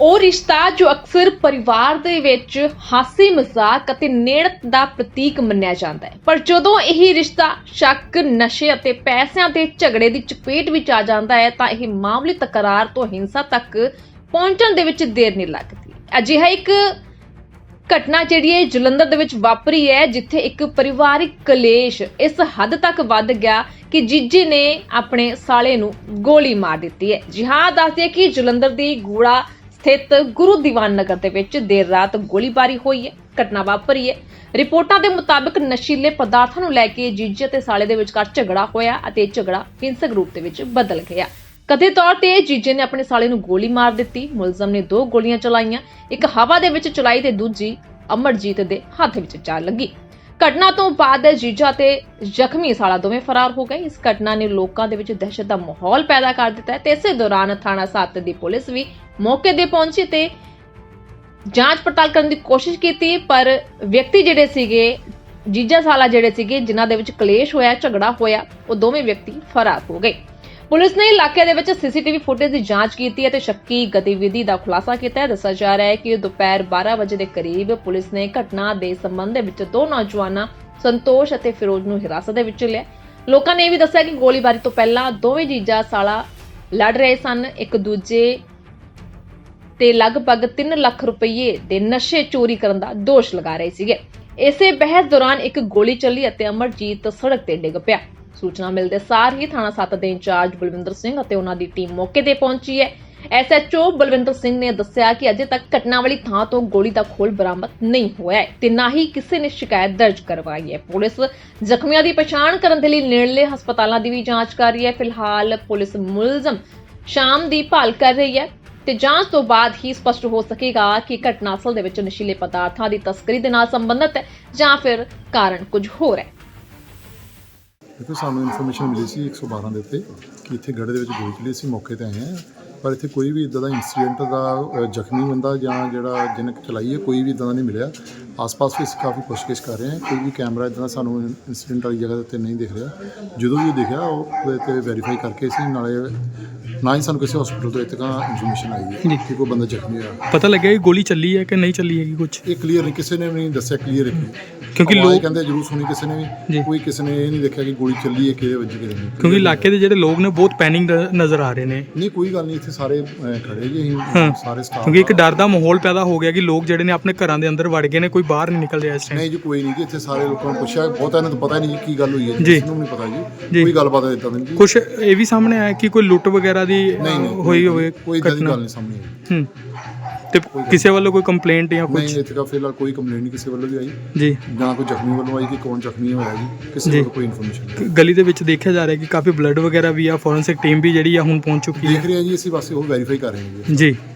ਉਹ ਰਿਸ਼ਤਾ ਜੋ ਅਕਸਰ ਪਰਿਵਾਰ ਦੇ ਵਿੱਚ ਹਾਸੀ ਮਜ਼ਾਕ ਅਤੇ ਨੇੜਤ ਦਾ ਪ੍ਰਤੀਕ ਮੰਨਿਆ ਜਾਂਦਾ ਹੈ। ਪਰ ਜਦੋਂ ਇਹ ਰਿਸ਼ਤਾ ਸ਼ੱਕ, ਨਸ਼ੇ ਅਤੇ ਪੈਸਿਆਂ ਦੇ ਝਗੜੇ ਦੀ ਚਪੇਟ ਵਿੱਚ ਆ ਜਾਂਦਾ ਹੈ, ਤਾਂ ਇਹ ਮਾਮੂਲੀ ਤਕਰਾਰ ਤੋਂ ਹਿੰਸਾ ਤੱਕ ਪਹੁੰਚਣ ਦੇ ਵਿੱਚ ਦੇਰ ਨਹੀਂ ਲੱਗਦੀ। ਅਜਿਹਾ ਇੱਕ ਘਟਨਾ ਜਿਹੜੀ ਹੈ ਜਲੰਧਰ ਦੇ ਵਿੱਚ ਵਾਪਰੀ ਹੈ, ਜਿੱਥੇ ਇੱਕ ਪਰਿਵਾਰਿਕ ਕਲੇਸ਼ ਇਸ ਹੱਦ ਤੱਕ ਵੱਧ ਗਿਆ ਕਿ ਜੀਜੇ ਨੇ ਆਪਣੇ ਸਾਲੇ ਨੂੰ ਗੋਲੀ ਮਾਰ ਦਿੱਤੀ ਹੈ। ਜੀ ਹਾਂ, ਦੱਸਦੇ ਕਿ ਜਲੰਧਰ ਦੀ ਗੂੜਾ ਸਥਿਤ ਗੁਰੂ ਦੀਵਾਨ ਨਗਰ ਦੇ ਵਿੱਚ ਦੇਰ ਰਾਤ ਗੋਲੀਬਾਰੀ ਹੋਈ ਹੈ, ਘਟਨਾ ਵਾਪਰੀ ਹੈ। ਰਿਪੋਰਟਾਂ ਦੇ ਮੁਤਾਬਕ ਨਸ਼ੀਲੇ ਪਦਾਰਥਾਂ ਨੂੰ ਲੈ ਕੇ ਜੀਜੇ ਤੇ ਸਾਲੇ ਦੇ ਵਿਚਕਾਰ ਝਗੜਾ ਹੋਇਆ ਅਤੇ ਝਗੜਾ ਹਿੰਸਕ ਰੂਪ ਦੇ ਵਿੱਚ ਬਦਲ ਗਿਆ। ਕਥਿਤ ਤੌਰ ਤੇ ਜੀਜੇ ਨੇ ਆਪਣੇ ਸਾਲੇ ਨੂੰ ਗੋਲੀ ਮਾਰ ਦਿੱਤੀ, ਮੁਲਜ਼ਮ ਨੇ ਦੋ ਗੋਲੀਆਂ ਚਲਾਈਆਂ, ਇੱਕ ਹਵਾ ਦੇ ਵਿੱਚ ਚਲਾਈ ਤੇ ਦੂਜੀ ਅਮਰਜੀਤ ਦੇ ਹੱਥ ਵਿੱਚ ਜਾ ਲੱਗੀ। ਘਟਨਾ ਤੋਂ ਬਾਅਦ ਜੀਜਾ ਤੇ ਜ਼ਖਮੀ ਸਾਲਾ ਦੋਵੇਂ ਫਰਾਰ ਹੋ ਗਏ। ਇਸ ਘਟਨਾ ਨੇ ਲੋਕਾਂ ਦੇ ਵਿੱਚ ਦਹਿਸ਼ਤ ਦਾ ਮਾਹੌਲ ਪੈਦਾ ਕਰ ਦਿੱਤਾ ਹੈ ਤੇ ਇਸੇ ਦੌਰਾਨ ਥਾਣਾ ਸੱਤ ਦੀ ਪੁਲਿਸ ਵੀ ਮੌਕੇ ਤੇ ਪਹੁੰਚੀ ਤੇ ਜਾਂਚ ਪੜਤਾਲ ਕਰਨ ਦੀ ਕੋਸ਼ਿਸ਼ ਕੀਤੀ, ਪਰ ਵਿਅਕਤੀ ਜਿਹੜੇ ਸੀਗੇ, ਜੀਜਾ ਸਾਲਾ ਜਿਹੜੇ ਸੀਗੇ, ਜਿਨ੍ਹਾਂ ਦੇ ਵਿੱਚ ਕਲੇਸ਼ ਹੋਇਆ, ਝਗੜਾ ਹੋਇਆ, ਉਹ ਦੋਵੇਂ ਵਿਅਕਤੀ ਫਰਾਰ ਹੋ ਗਏ। ਪੁਲਿਸ ਨੇ ਇਲਾਕੇ ਦੇ ਵਿੱਚ ਸੀਸੀਟੀਵੀ ਫੁਟੇਜ ਦੀ ਜਾਂਚ ਕੀਤੀ ਅਤੇ ਸ਼ੱਕੀ ਗਤੀਵਿਧੀ ਦਾ ਖੁਲਾਸਾ ਕੀਤਾ ਹੈ। ਦੱਸਿਆ ਜਾ ਰਿਹਾ ਹੈ ਕਿ ਦੁਪਹਿਰ 12 ਵਜੇ ਦੇ ਕਰੀਬ ਪੁਲਿਸ ਨੇ ਘਟਨਾ ਦੇ ਸੰਬੰਧ ਦੇ ਵਿੱਚ ਦੋ ਨੌਜਵਾਨਾਂ, ਸੰਤੋਸ਼ ਅਤੇ ਫਿਰੋਜ਼ ਨੂੰ ਹਿਰਾਸਤ ਦੇ ਵਿੱਚ ਲਿਆ। ਲੋਕਾਂ ਨੇ ਇਹ ਵੀ ਦੱਸਿਆ ਕਿ ਗੋਲੀਬਾਰੀ ਤੋਂ ਪਹਿਲਾਂ ਦੋਵੇਂ ਜੀਜਾ ਸਾਲਾ ਲੜ ਰਹੇ ਸਨ। ਇੱਕ ਦੂਜੇ ਤੇ ਲਗਭਗ 3 ਲੱਖ ਰੁਪਏ ਦੇ ਨਸ਼ੇ ਚੋਰੀ ਕਰਨ ਦਾ ਦੋਸ਼ ਲਗਾ ਰਹੇ ਸੀਗੇ। ਇਸੇ ਬਹਿਸ ਦੌਰਾਨ ਇੱਕ ਗੋਲੀ ਚੱਲੀ ਅਤੇ ਅਮਰਜੀਤ ਸੜਕ ਤੇ ਡਿੱਗ ਪਿਆ। ਸੂਚਨਾ ਮਿਲਦੇ ਸਾਰ ਹੀ ਥਾਣਾ 7 ਦੇ ਇੰਚਾਰਜ ਬਲਵਿੰਦਰ ਸਿੰਘ ਅਤੇ ਉਹਨਾਂ ਦੀ ਟੀਮ ਮੌਕੇ ਤੇ ਪਹੁੰਚੀ ਹੈ। ਐਸਐਚਓ ਬਲਵਿੰਦਰ ਸਿੰਘ ਨੇ ਦੱਸਿਆ ਕਿ ਅਜੇ ਤੱਕ ਘਟਨਾ ਵਾਲੀ ਥਾਂ ਤੋਂ ਗੋਲੀ ਦਾ ਖੋਲ ਬਰਾਮਦ ਨਹੀਂ ਹੋਇਆ ਹੈ ਤੇ ਨਾ ਹੀ ਕਿਸੇ ਨੇ ਸ਼ਿਕਾਇਤ ਦਰਜ ਕਰਵਾਈ ਹੈ। ਪੁਲਿਸ ਜ਼ਖਮੀਆਂ ਦੀ ਪਛਾਣ ਕਰਨ ਦੇ ਲਈ ਨੇੜਲੇ ਹਸਪਤਾਲਾਂ ਦੀ ਵੀ ਜਾਂਚ ਕਰ ਰਹੀ ਹੈ। ਫਿਲਹਾਲ ਪੁਲਿਸ ਮੁਲਜ਼ਮ ਸ਼ਾਮ ਦੀ ਭਾਲ ਕਰ ਰਹੀ ਹੈ ਤੇ ਜਾਂਚ ਤੋਂ ਬਾਅਦ ਹੀ ਸਪਸ਼ਟ ਹੋ ਸਕੇਗਾ ਕਿ ਘਟਨਾ ਅਸਲ ਦੇ ਵਿੱਚ ਨਸ਼ੀਲੇ ਪਦਾਰਥਾਂ ਦੀ ਤਸਕਰੀ ਦੇ ਨਾਲ ਸੰਬੰਧਿਤ ਹੈ ਜਾਂ ਫਿਰ ਕਾਰਨ ਕੁਝ ਹੋਰ ਹੈ। ਦੇਖੋ ਸਾਨੂੰ ਇਨਫੋਰਮੇਸ਼ਨ ਮਿਲੀ ਸੀ 112 ਦੇ ਉੱਤੇ ਕਿ ਇੱਥੇ ਗੜੇ ਦੇ ਵਿੱਚ ਗੋਲੀ ਚੱਲੀ ਸੀ ਮੌਕੇ ਤੇ ਆਏ ਹਾਂ। ਪਰ ਇੱਥੇ ਕੋਈ ਵੀ ਇਦਾਂ ਦਾ ਇਨਸੀਡੈਂਟ ਦਾ ਜ਼ਖਮੀ ਬੰਦਾ ਜਾਂ ਜਿਹੜਾ ਜਿਹਨੇ ਚਲਾਈ ਹੈ, ਕੋਈ ਵੀ ਇਦਾਂ ਦਾ ਨਹੀਂ ਮਿਲਿਆ। ਆਸ-ਪਾਸ ਵੀ ਅਸੀਂ ਕਾਫੀ ਪੁੱਛਗਿੱਛ ਕਰ ਰਹੇ ਹਾਂ। ਕੋਈ ਵੀ ਕੈਮਰਾ ਇਦਾਂ ਦਾ ਸਾਨੂੰ ਇਨਸੀਡੈਂਟ ਵਾਲੀ ਜਗ੍ਹਾ ਦੇ ਉੱਤੇ ਨਹੀਂ ਦਿਖ ਰਿਹਾ। ਜਦੋਂ ਵੀ ਉਹ ਦਿਖਿਆ, ਉਹ ਉਹਦੇ ਤੇ ਵੈਰੀਫਾਈ ਕਰਕੇ ਅਸੀਂ ਨਾਲੇ ਨਾ ਹੀ ਸਾਨੂੰ ਕਿਸੇ ਹਸਪੀਟਲ ਤੋਂ ਇੱਥੇ ਇਨਫੋਰਮੇਸ਼ਨ ਆਈ ਹੈ ਕਿ ਕੋਈ ਬੰਦਾ ਜ਼ਖਮੀ ਹੋਇਆ ਪਤਾ ਲੱਗਿਆ ਕਿ ਗੋਲੀ ਚੱਲੀ ਹੈ ਕਿ ਨਹੀਂ ਚੱਲੀ ਹੈਗੀ ਕੁਝ ਇਹ ਕਲੀਅਰ ਨਹੀਂ ਕਿਸੇ ਨੇ ਵੀ ਨਹੀਂ ਦੱਸਿਆ ਕਲੀਅਰ ਕਿਉਂਕਿ ਆਵਾਜ਼ ਲੋਕ ਕਹਿੰਦੇ ਜ਼ਰੂਰ ਸੁਣੀ ਕਿਸੇ ਨੇ। ਵੀ। ਕੋਈ ਕਿਸੇ ਨੇ ਇਹ ਨਹੀਂ ਦੇਖਿਆ ਕਿ ਗੋਲੀ ਚੱਲੀ ਹੈ ਕਿਹਦੇ ਵੱਜੀ ਕਿਹਦੇ ਨਹੀਂ। ਕਿਉਂਕਿ ਇਲਾਕੇ ਦੇ ਜਿਹੜੇ ਲੋਕ ਨੇ ਬਹੁਤ ਪੈਨਿਕ ਨਜ਼ਰ ਆ ਰਹੇ ਨੇ। ਨਹੀਂ ਕੋਈ ਗੱਲ ਨਹੀਂ ਇੱਥੇ ਸਾਰੇ ਖੜੇ ਜੀ ਹਾਂ। ਸਾਰੇ ਸਟਾਫ ਕਿਉਂਕਿ ਇੱਕ ਡਰ ਦਾ ਮਾਹੌਲ ਪੈਦਾ ਹੋ ਗਿਆ ਕਿ ਲੋਕ ਜਿਹੜੇ ਨੇ ਆਪਣੇ ਘਰਾਂ ਦੇ ਅੰਦਰ ਵੜ ਗਏ ਨੇ ਕੋਈ ਬਾਹਰ ਨਹੀਂ ਨਿਕਲ ਰਿਹਾ ਇਸ ਟਾਈਮ ਨਹੀਂ ਜੀ ਕੋਈ ਨਹੀਂ ਜੀ ਇੱਥੇ ਸਾਰੇ ਲੋਕਾਂ ਨੂੰ ਪੁੱਛਿਆ ਬਹੁਤਾਂ ਨੂੰ ਤਾਂ ਪਤਾ ਹੀ ਨਹੀਂ ਕੀ ਗੱਲ ਹੋਈ ਹੈ ਜੀ। ਨੂੰ ਨਹੀਂ ਪਤਾ ਜੀ। ਕੋਈ ਗੱਲਬਾਤ ਇਦਾਂ ਦੀ ਕੁਝ ਇਹ ਵੀ ਸਾਹਮਣੇ ਆਇਆ ਕਿ ਕੋਈ ਲੁੱਟ ਵਗੈਰਾ ਦੀ ਨਹੀਂ ਨਹੀਂ ਹੋਈ ਹੋਵੇ ਕੋਈ ਦੀ ਘਟਨਾ। ਗੱਲ ਨਹੀਂ ਸਾਹਮਣੇ ਆਈ। ਹੂੰ। ਤੇ ਕਿਸੇ ਵੱਲੋਂ ਕੋਈ ਕੰਪਲੇਂਟ ਜਾਂ ਕੁਝ ਨਹੀਂ ਇੱਥੇ ਦਾ ਫਿਲਹਾਲ ਕੋਈ ਕੰਪਲੇਂਟ ਨਹੀਂ ਕਿਸੇ ਵੱਲੋਂ ਵੀ ਆਈ। ਜੀ। ਜਾਂ ਕੋਈ ਜ਼ਖਮੀ ਵੱਲੋਂ ਆਈ ਕਿ ਕੌਣ ਜ਼ਖਮੀ ਹੋਇਆ ਜੀ ਕਿਸੇ ਜੀ। ਵੱਲੋਂ ਕੋਈ ਇਨਫੋਰਮੇਸ਼ਨ ਨਹੀਂ। ਗਲੀ ਦੇ ਵਿੱਚ ਦੇਖਿਆ ਜਾ ਰਿਹਾ ਕਿ ਕਾਫੀ ਬਲੱਡ ਵਗੈਰਾ ਵੀ ਆ ਫੋਰੈਂਸਿਕ ਟੀਮ ਵੀ ਜਿਹੜੀ ਆ ਹੁਣ ਪਹੁੰਚ ਚੁੱਕੀ ਹੈ। ਦੇਖ ਰਹੇ ਹਾਂ ਜੀ ਅਸੀਂ ਬਸ ਉਹ ਵੈਰੀਫਾਈ ਕਰ ਰਹੇ ਹਾਂ ਜੀ। ਜੀ।